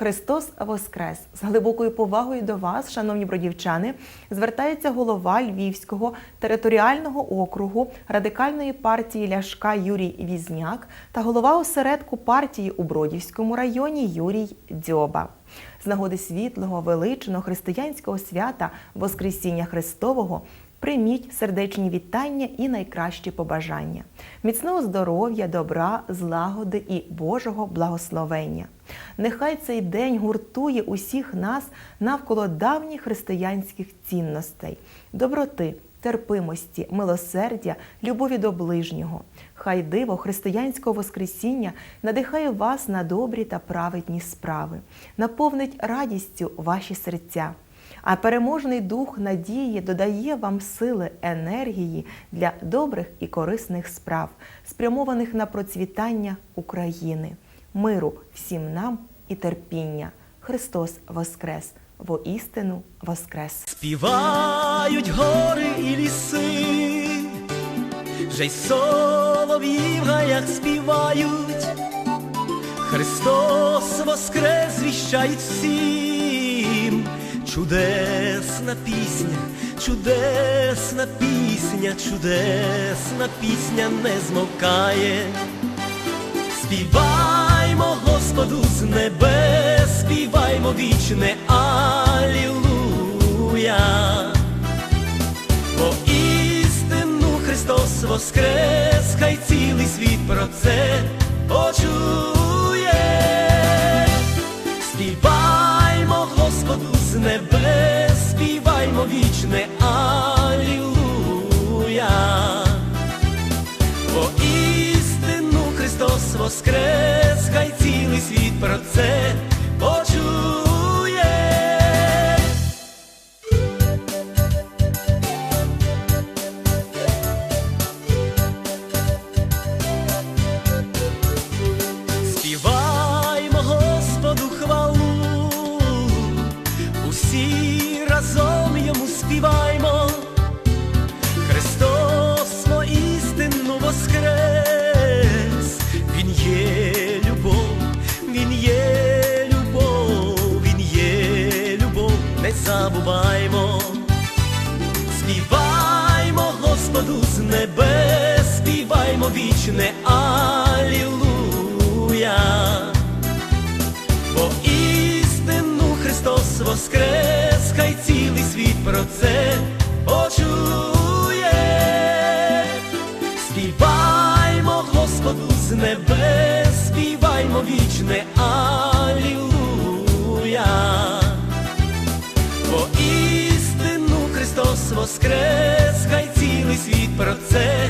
Христос Воскрес! З глибокою повагою до вас, шановні бродівчани, звертається голова Львівського територіального округу радикальної партії Ляшка Юрій Візняк та голова осередку партії у Бродівському районі Юрій Дзьоба. З нагоди світлого, величного християнського свята Воскресіння Христового Прийміть сердечні вітання і найкращі побажання, міцного здоров'я, добра, злагоди і Божого благословення. Нехай цей день гуртує усіх нас навколо давніх християнських цінностей, доброти, терпимості, милосердя, любові до ближнього. Хай диво християнського Воскресіння надихає вас на добрі та праведні справи, наповнить радістю ваші серця. А переможний дух надії додає вам сили, енергії для добрих і корисних справ, спрямованих на процвітання України, миру всім нам і терпіння. Христос Воскрес! Воістину Воскрес! Співають гори і ліси, вже й солов'ї в гаях співають, Христос воскрес віщають всім, чудесна пісня, чудесна пісня, чудесна пісня не змовкає. Співаймо Господу з небес, співаймо вічне Алілуя. Бо істину Христос воскрес, хай цілий світ про це вічне Алілуя. Бо істину Христос воскрес, любов, Він є любов, Він є любов, не забуваймо, співаймо Господу з небес, співаймо вічне Алілуя. Бо істину Христос воскрес, вічне Алілуя. Бо істину Христос воскрес, хай цілий світ про це